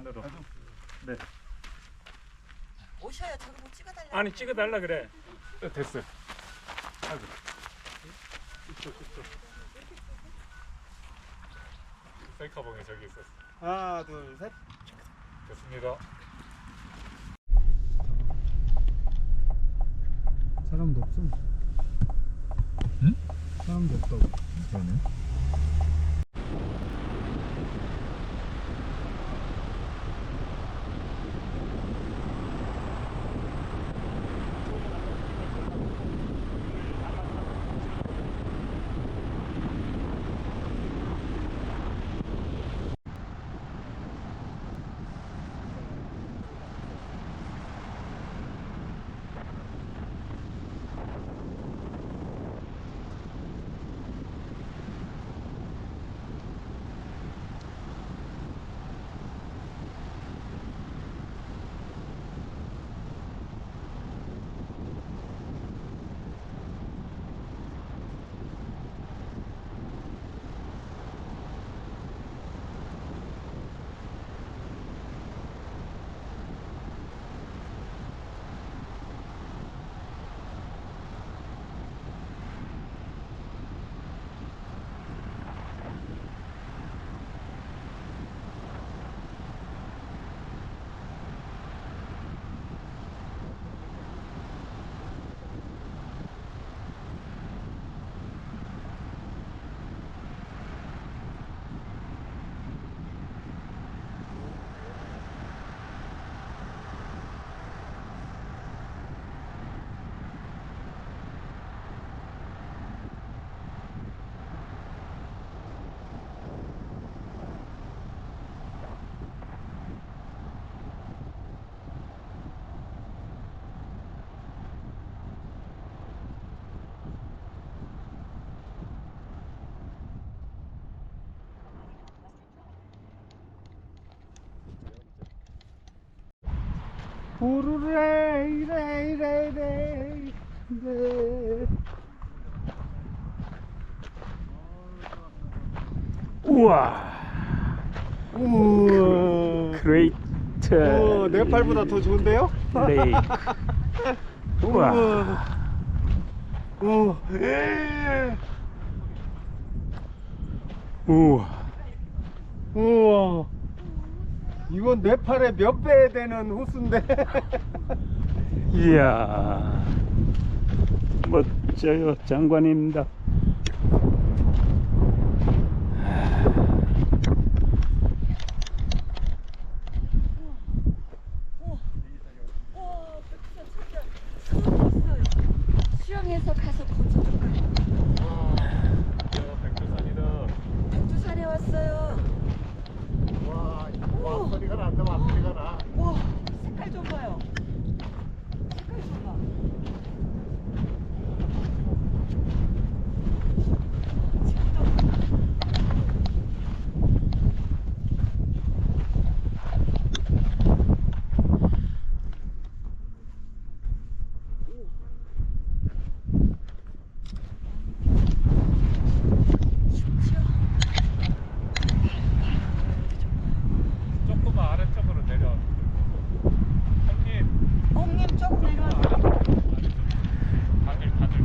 안으로. 네. 오셔요. 저기 뭐 찍어달라. 아니 찍어달라 그래. 어, 됐어. 아이고. 이쪽 이쪽. 셀카봉이 저기 있었어. 하나 둘 셋. 됐습니다. 사람도 없어. 응? 사람도 없다고. 그러네. 우르레 이 레 이 레 이 레 이 레이. 우와. 우와. 그레이트. 어, 네팔보다 더 좋은데요? 레이크. 우와. 우와. 에. 우와. 우와. 이건 네팔의 몇배 되는 호수인데. 이야. 멋져요, 장관입니다. 와, 백두산 진짜 처음 봤어요. 수영해서 가서 보죠. 백두산이다. 백두산에 왔어요. 와, 와, 소리가 난다, 소리가 나. 와, 색깔 좀 봐요. 색깔 좀 봐. 조금만 아래쪽으로 내려. 형님, 엉님 조금 내려와. 다들 다들.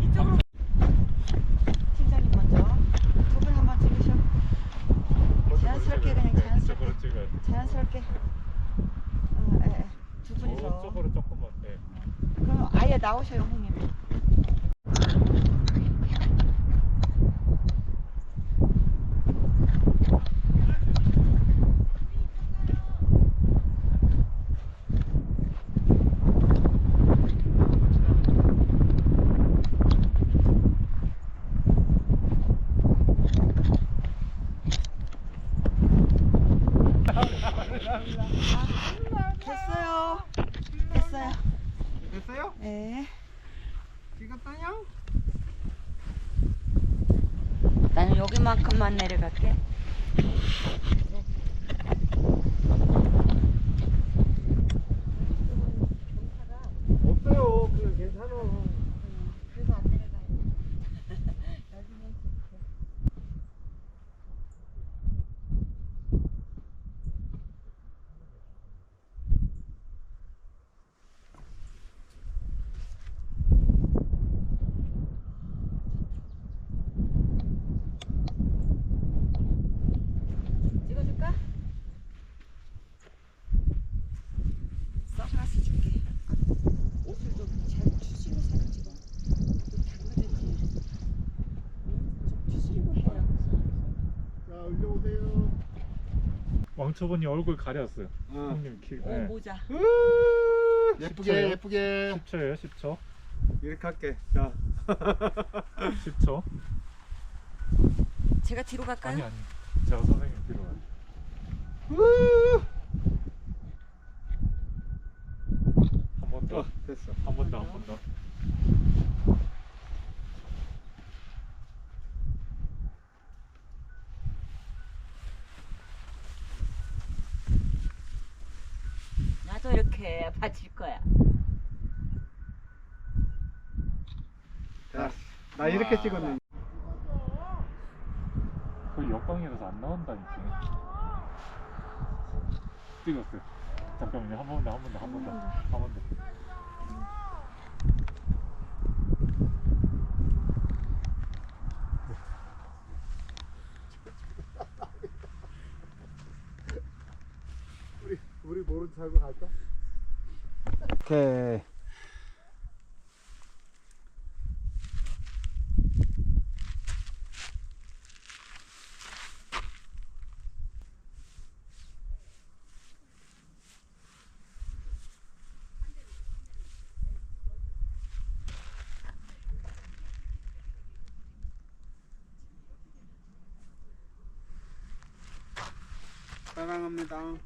이쪽으로. 팀장님 먼저 두 분 한번 찍으셔. 자연스럽게 그냥 자연스럽게. 이쪽으로 찍어야 돼. 자연스럽게. 어, 예, 예. 두 분이서. 저쪽으로 조금만. 네. 그럼 아예 나오셔요, 형님. 됐어요. 됐어요. 됐어요? 네. 찍었다냥? 나는 여기만큼만 내려갈게. 없어요. 그 괜찮아. 그래서 안 내려가요. 나중에 왕초보니 얼굴 가렸어요. 어. 형님 키. 오 네. 모자. 으, 예쁘게? 예쁘게 10초예요, 10초. 이렇게 할게 자 10초. 제가 뒤로 갈까요? 아니 아니. 제가 선생님 뒤로 가요. 으, 한 번 더. 어, 됐어 한 번 더, 한 번 더. 나도 이렇게 받칠 거야. 자, 나 이렇게 찍었는데 거의 옆방이라서 안 나온다니까. 찍었어요. 잠깐만요. 한 번 더, 한 번 더, 한 번 더. 한 번 더. 우리 우리 모른 척 하고 갈까? 사랑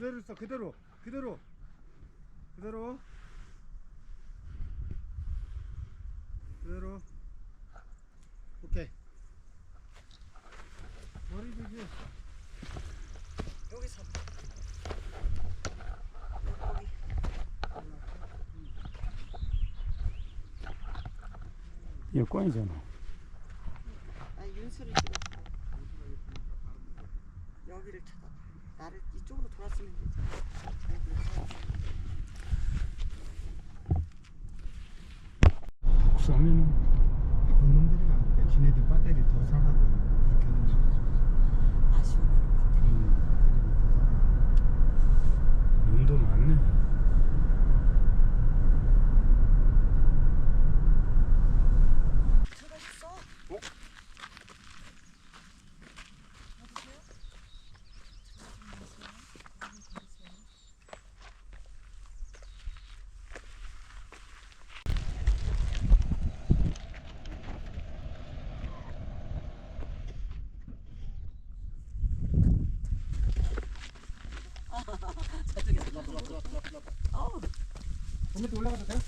그대로 있어 그대로 그대로 그대로 그대로 오케이 머리 들기 여기서. 여권이잖아. 아 윤수를 찍었어. 여기를 쳐다. 나를 이쪽으로 돌았으면 되지. 나쁜 놈들이 나니까 지네들 배터리 더 사가고 그렇게 하는 거지 아쉬운 것 같아. 눈도 많네. 저가 있어. 어우, 건너뛰 올라 가도 돼?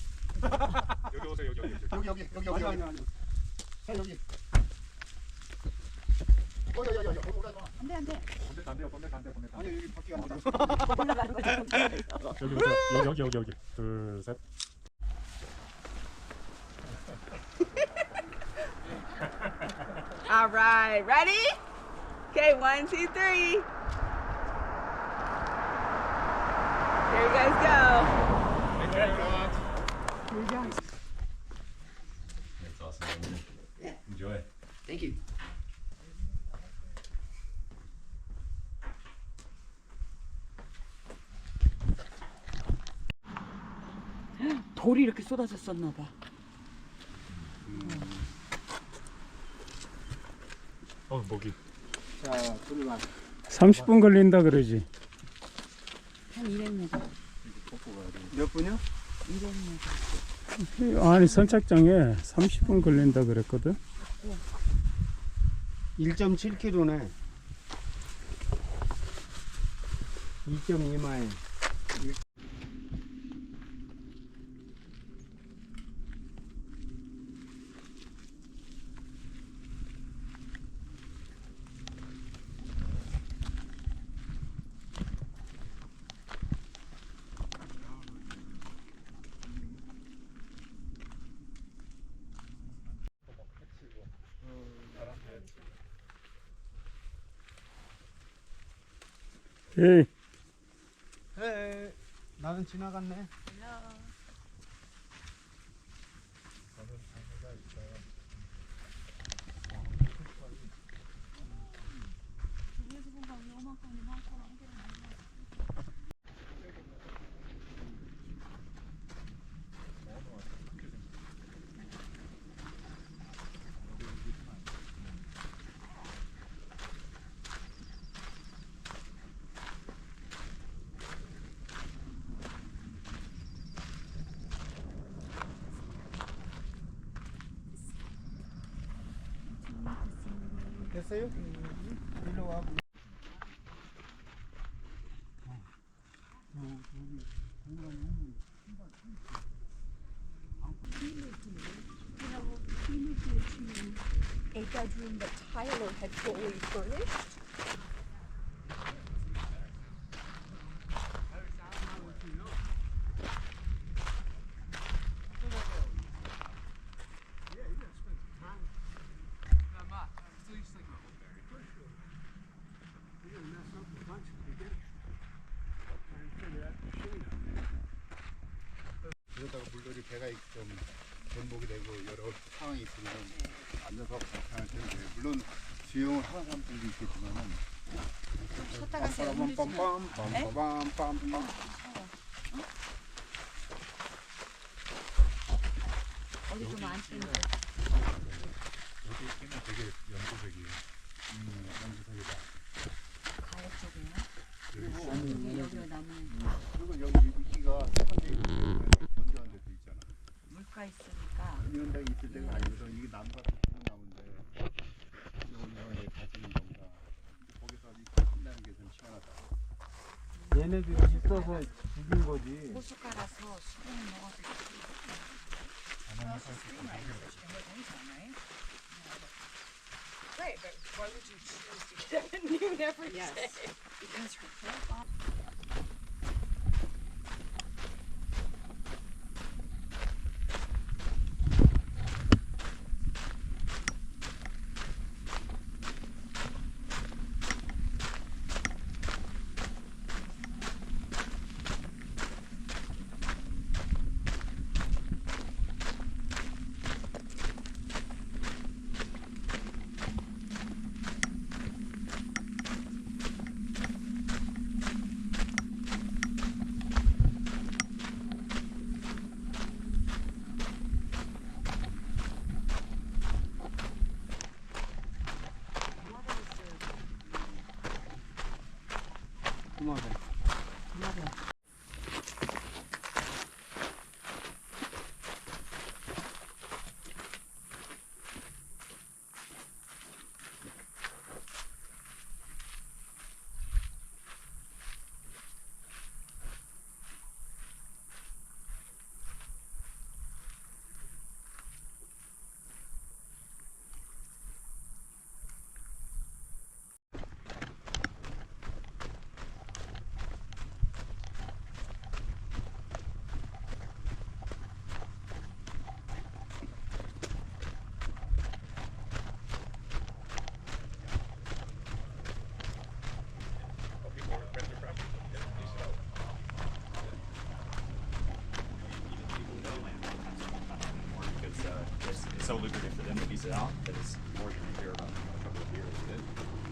여기 오세요, 여기, 여기. 여기. 여기 여기 여기 여기 아니 아니 자 여기 어 여기 여기 여기 올라가 안 돼, 안 돼. 건대 간대요, 건대 간대, 건대 간대. 아니 여기 바퀴가 안 돼. 올라가는 거지. 여기 오세요. 여기, 여기, 여기, 여기. 둘, 셋. All right, ready? Okay, one, two, three. There you guys go. That's awesome. Enjoy. Thank you. 돌이 이렇게 쏟아졌었나 봐. 어, 모기. 자 둘만 30분 걸린다 그러지. 한 200m. 몇 분이요? 200m. 아니 선착장에 30분 걸린다 그랬거든. 1.7km네 2.2마일 에이, 에 나는 지나갔네. He moved into. A bedroom that Tyler had fully furnished 제가 좀 전복이 되고 여러 상황이 있으면 앉아서 불편할 텐데 물론 수영을 하는 사람들도 있겠지만은 쉬었다가 제가 빰빰빰 빰빰빰 어디 좀 앉히는 여기 있기는 되게 연두색이에요. 음 연두색이다. 가을 쪽이요? 여기 어, 나무 있을 때가 아니거든. 이게 나무가 큰 나무인데 이거 가지는 건가. 거기서 이 끝나는 게좀 시원하다. 얘네들이 있어서 죽인 거지. 호숫가라서 수분을 먹어서 Right, but why would you choose to get and you never yes. say? because her Помогай. Помогай. So lucrative for them to lease it out that it's more than a year, about a couple of years.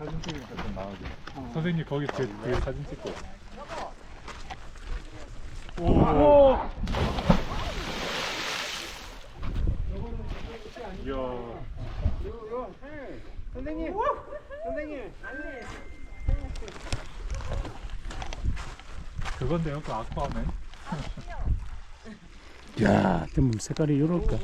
사진 찍으니까 좀 나아지. 선생님 거기 제 뒤에 사진 찍고. 오. 이야. 선생님 선생님 그건데요, 그 아쿠아맨. 야, 뒷몸 색깔이 이럴까?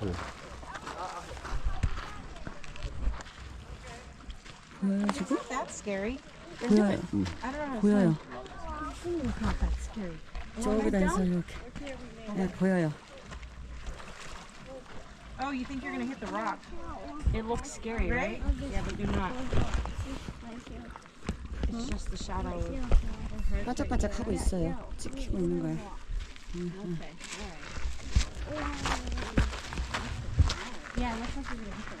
안 보여. 보여요 지금? That's scary. 보여요. I don't know. 보여요. It's not that scary. 저기다 해서 이렇게. 네, 보여요. Oh, you think you're gonna hit the rock? It looks scary, right? Yeah, but you're not. It's just the shadow. 반짝반짝 하고 있어요. 찍히고 있는 거예요. Yeah, it Thank you.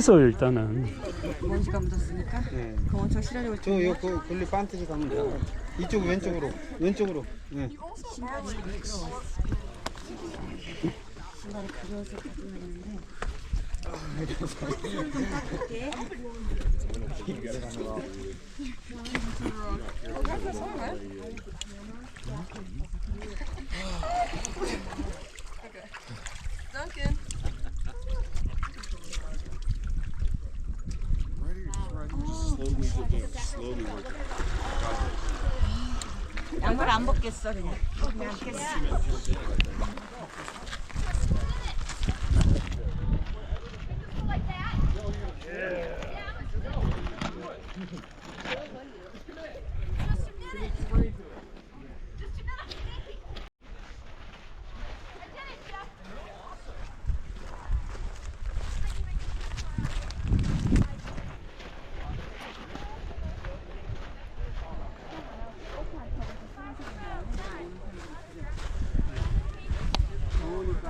씻어 일단은. 먼지가 묻었으니까 네. 그 원천 실하려고 저 요그 글리 반트지 가면 돼요 이쪽 왼쪽으로 왼쪽으로 네. 신발이 그려서 가져야 되는데 양말 안 벗겠어 그냥. 그냥 겠어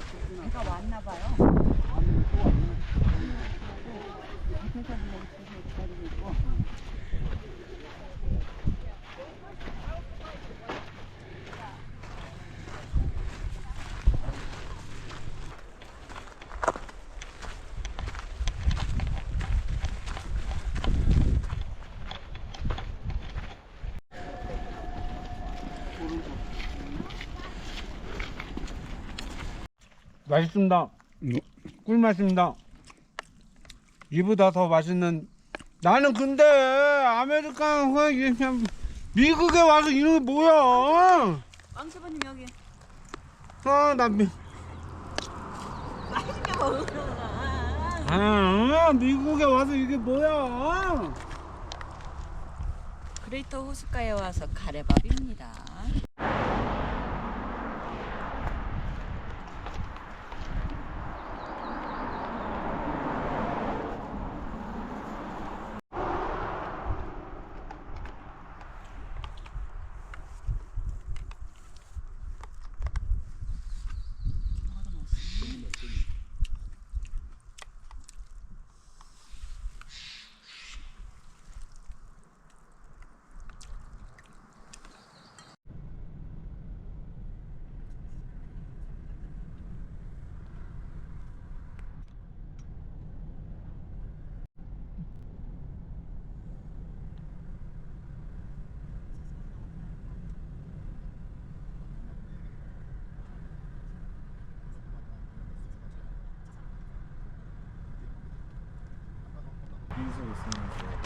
아, 비가 왔나 봐요. 앞에서 그냥 기다리고 있고. 맛있습니다. 꿀 맛입니다. 이보다 더 맛있는 나는 근데 아메리칸 그냥 미국에 와서 이런 게 뭐야? 왕수바님 여기. 아 나 미. 아 미국에 와서 이게 뭐야? 그레이터 호숫가에 와서 가래밥입니다. Absolutely.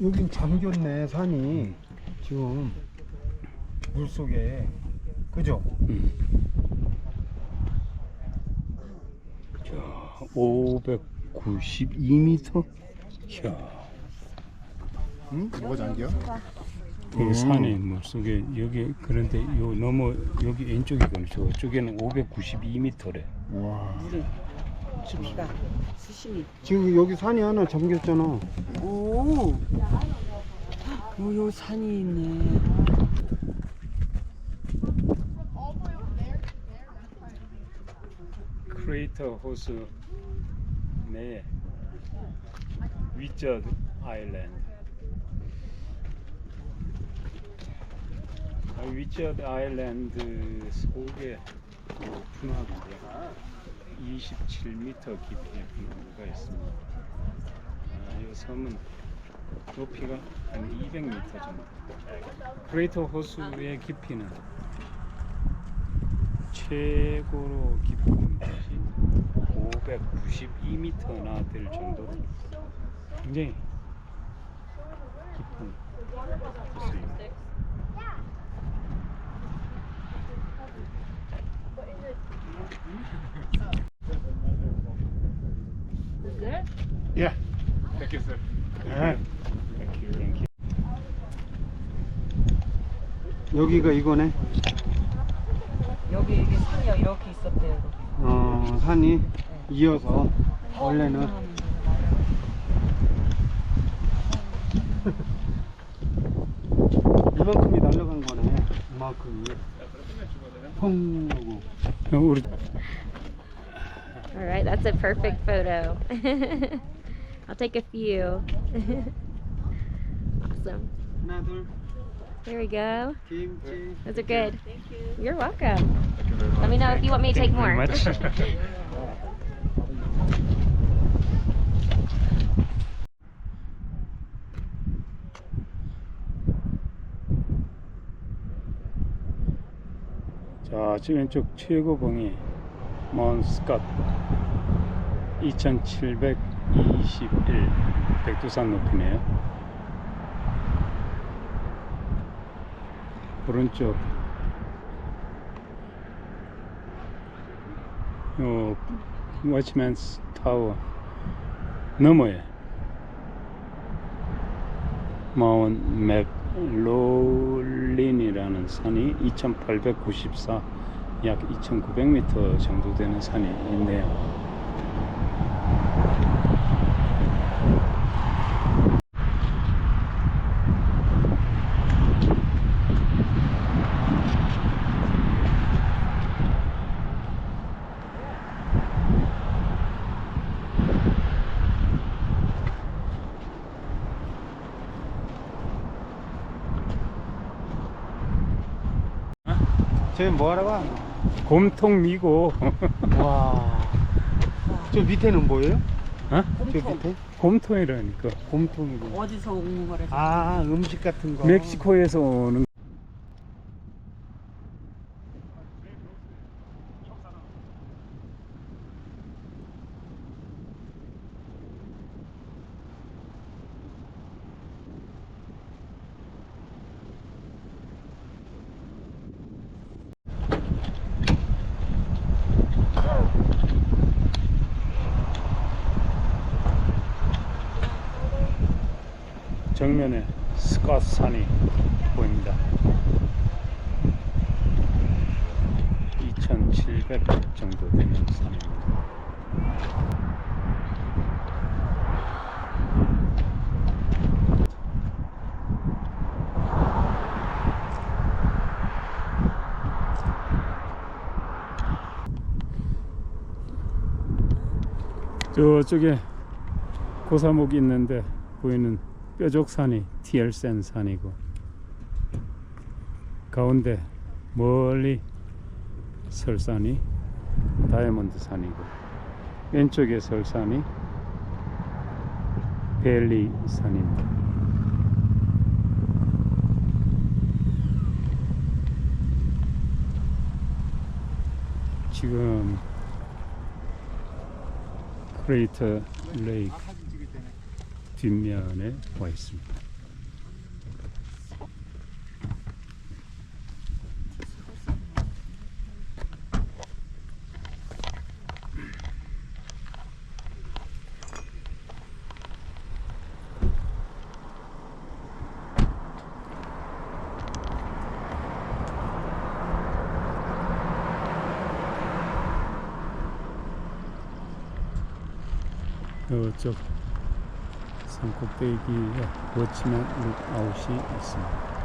여긴 잠겼네 산이 지금 물 속에 그죠? 592m? 이야, 응? 뭐가 잠겨? 이 산이 물속에 여기 그런데 요 넘어 여기 왼쪽이건 저쪽에는 592m래. 와. 주기가 수심이. 지금 여기 산이 하나 잠겼잖아. 오. 요요 산이 있네. 크레이터 호수 내 위저드 아일랜드. 아, 위저드 아일랜드 속에 그 분화구가 27m 깊이의 분화구가 있습니다. 아, 이 섬은 높이가 한 200m 정도. 크레이터 호수의 깊이는 최고로 깊은 곳이 592m나 될 정도로 굉장히 깊은 곳입니다. Yeah. Thank you, sir. 네. Thank you, thank you. 여기가 이거네. 여기 이게 산이요 이렇게 있었대요. 이렇게. 어 산이 이어서 원래는 이만큼이 날라간 거네. 이만큼이. 펑 하고. 어, 우리 All right, a perfect photo. I'll take a few. awesome. 하나 둘 Here we go. 김치. Those are good. Thank you. You're welcome. Thank you very much. Let me know if you want me to take Thank you very more. much. 자, 저 왼쪽 최고봉이 마운 스캇 2721 백두산 높이네요. 오른쪽 요 워치맨스 타워 너머에 마운 맥롤린이라는 산이 2894, 약 2900m 정도 되는 산이 있네요. 저기 뭐 하러 가? 곰통 미고 와. 저 밑에는 뭐예요? 어? 저 밑에? 곰통이라니까 곰통이고. 어디서 온 거래? 아, 음식 같은 거. 멕시코에서 오는 정면에 스캇 산이 보입니다. 2700 정도 되는 산입니다. 저쪽에 고사목이 있는데 보이는 뾰족산이 티엘센 산이고 가운데 멀리 설산이 다이아몬드 산이고 왼쪽에 설산이 벨리 산입니다. 지금 크레이터 레이크 뒷면에 와 있습니다. 이쪽 산 꼭대기에 워치맨 룩아웃이 있습니다.